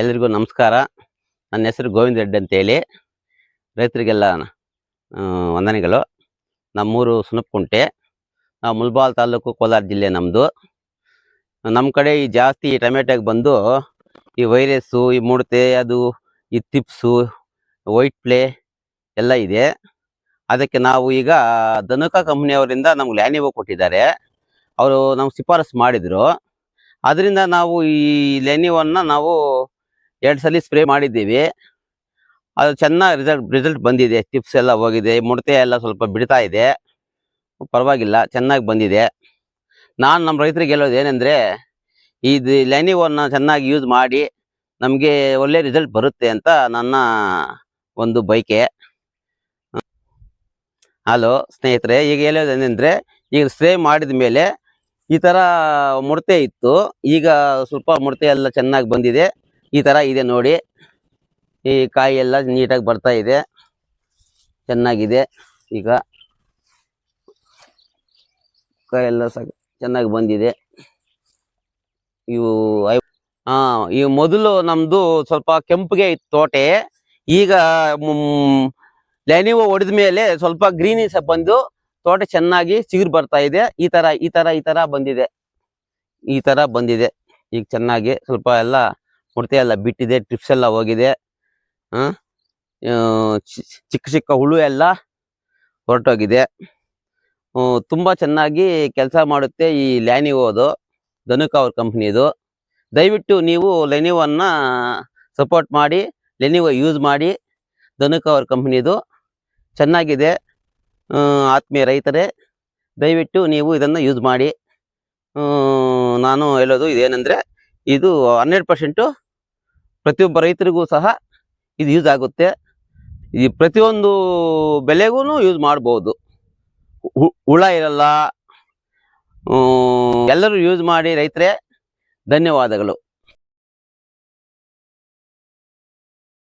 ಎಲ್ರಿಗೂ ನಮಸ್ಕಾರ. ನನ್ನ ಹೆಸರು ಗೋವಿಂದ ರೆಡ್ಡಿ ಅಂತೇಳಿ ರೈತರಿಗೆಲ್ಲ ವಂದನೆಗಳು. ನಮ್ಮೂರು ಸುನಪ್ಕುಂಟೆ. ನಾವು ಮುಲ್ಬಾಲ್ ತಾಲೂಕು ಕೋಲಾರ ಜಿಲ್ಲೆ ನಮ್ಮದು ನಮ್ಮ ಕಡೆ ಈ ಜಾಸ್ತಿ ಈ ಟೊಮೆಟೊಗೆ ಬಂದು ಈ ವೈರಸ್ಸು, ಈ ಮುಡತೆ ಅದು, ಈ ತಿಪ್ಸು, ವೈಟ್ ಪ್ಲೇ ಎಲ್ಲ ಇದೆ. ಅದಕ್ಕೆ ನಾವು ಈಗ ಧನುಕ ಕಂಪ್ನಿಯವರಿಂದ ನಮ್ಗೆ ಲ್ಯಾನಿವೋ ಕೊಟ್ಟಿದ್ದಾರೆ. ಅವರು ನಮ್ಗೆ ಶಿಫಾರಸು ಮಾಡಿದರು. ಅದರಿಂದ ನಾವು ಈ ಲೆನಿವನ್ನ ನಾವು ಎರಡು ಸಲ ಸ್ಪ್ರೇ ಮಾಡಿದ್ದೀವಿ. ಅದು ಚೆನ್ನಾಗಿ ರಿಸಲ್ಟ್ ರಿಸಲ್ಟ್ ಬಂದಿದೆ. ಟಿಪ್ಸ್ ಎಲ್ಲ ಹೋಗಿದೆ. ಮುಡತೆ ಎಲ್ಲ ಸ್ವಲ್ಪ ಬಿಡ್ತಾ ಇದೆ. ಪರವಾಗಿಲ್ಲ, ಚೆನ್ನಾಗಿ ಬಂದಿದೆ. ನಾನು ನಮ್ಮ ರೈತರಿಗೆ ಹೇಳೋದು ಏನೆಂದರೆ, ಇದು ಲೆನಿವನ್ನ ಚೆನ್ನಾಗಿ ಯೂಸ್ ಮಾಡಿ ನಮಗೆ ಒಳ್ಳೆ ರಿಸಲ್ಟ್ ಬರುತ್ತೆ ಅಂತ ನನ್ನ ಒಂದು ಬೈಕೆ ಹಲೋ ಸ್ನೇಹಿತರೆ, ಈಗ ಹೇಳೋದೇನೆಂದರೆ ಈಗ ಸ್ಪ್ರೇ ಮಾಡಿದ ಮೇಲೆ ಈ ಥರ ಮುಡತೆ ಇತ್ತು. ಈಗ ಸ್ವಲ್ಪ ಮುಡತೆ ಎಲ್ಲ ಚೆನ್ನಾಗಿ ಬಂದಿದೆ. ಈ ಥರ ಇದೆ ನೋಡಿ. ಈ ಕಾಯಿ ಎಲ್ಲ ನೀಟಾಗಿ ಬರ್ತಾ ಇದೆ. ಚೆನ್ನಾಗಿದೆ. ಈಗ ಕಾಯಿ ಎಲ್ಲ ಸ ಚೆನ್ನಾಗಿ ಬಂದಿದೆ. ಇವು ಹಾ ಈ ಮೊದಲು ನಮ್ಮದು ಸ್ವಲ್ಪ ಕೆಂಪಿಗೆ ಇತ್ತು ತೋಟೆ. ಈಗ ಲ್ಯಾನಿವೋ ಹೊಡೆದ ಮೇಲೆ ಸ್ವಲ್ಪ ಗ್ರೀನಿಸ್ ಬಂದು ತೋಟ ಚೆನ್ನಾಗಿ ಚಿಗುರು ಬರ್ತಾ ಇದೆ. ಈ ತರ ಈ ತರ ಈ ತರ ಬಂದಿದೆ. ಈ ತರ ಬಂದಿದೆ. ಈಗ ಚೆನ್ನಾಗಿ ಸ್ವಲ್ಪ ಎಲ್ಲ ಮುಡ್ತೆ ಎಲ್ಲ ಬಿಟ್ಟಿದೆ ಟ್ರಿಪ್ಸ್ ಎಲ್ಲ ಹೋಗಿದೆ. ಚಿಕ್ಕ ಚಿಕ್ಕ ಹುಳು ಎಲ್ಲ ಹೊರಟೋಗಿದೆ. ತುಂಬ ಚೆನ್ನಾಗಿ ಕೆಲಸ ಮಾಡುತ್ತೆ ಈ ಲ್ಯಾನಿವೋದು, ಧನುಕ ಅವ್ರ ಕಂಪ್ನಿದು. ದಯವಿಟ್ಟು ನೀವು ಲೆನಿವನ್ನ ಸಪೋರ್ಟ್ ಮಾಡಿ ಲೆನಿವೋ ಯೂಸ್ ಮಾಡಿ, ಧನುಕ ಅವ್ರ ಕಂಪ್ನಿದು. ಚೆನ್ನಾಗಿದೆ. ಆತ್ಮೀಯ ರೈತರೇ, ದಯವಿಟ್ಟು ನೀವು ಇದನ್ನು ಯೂಸ್ ಮಾಡಿ. ನಾನು ಹೇಳೋದು ಇದೇನೆಂದರೆ, ಇದು ಹನ್ನೆರಡು ಪರ್ಸೆಂಟು ಪ್ರತಿಯೊಬ್ಬ ರೈತರಿಗೂ ಸಹ ಇದು ಯೂಸ್ ಆಗುತ್ತೆ. ಈ ಪ್ರತಿಯೊಂದು ಬೆಲೆಗೂ ಯೂಸ್ ಮಾಡ್ಬೋದು. ಹುಳ ಇರಲ್ಲ ಎಲ್ಲರೂ ಯೂಸ್ ಮಾಡಿ ರೈತರೇ ಧನ್ಯವಾದಗಳು.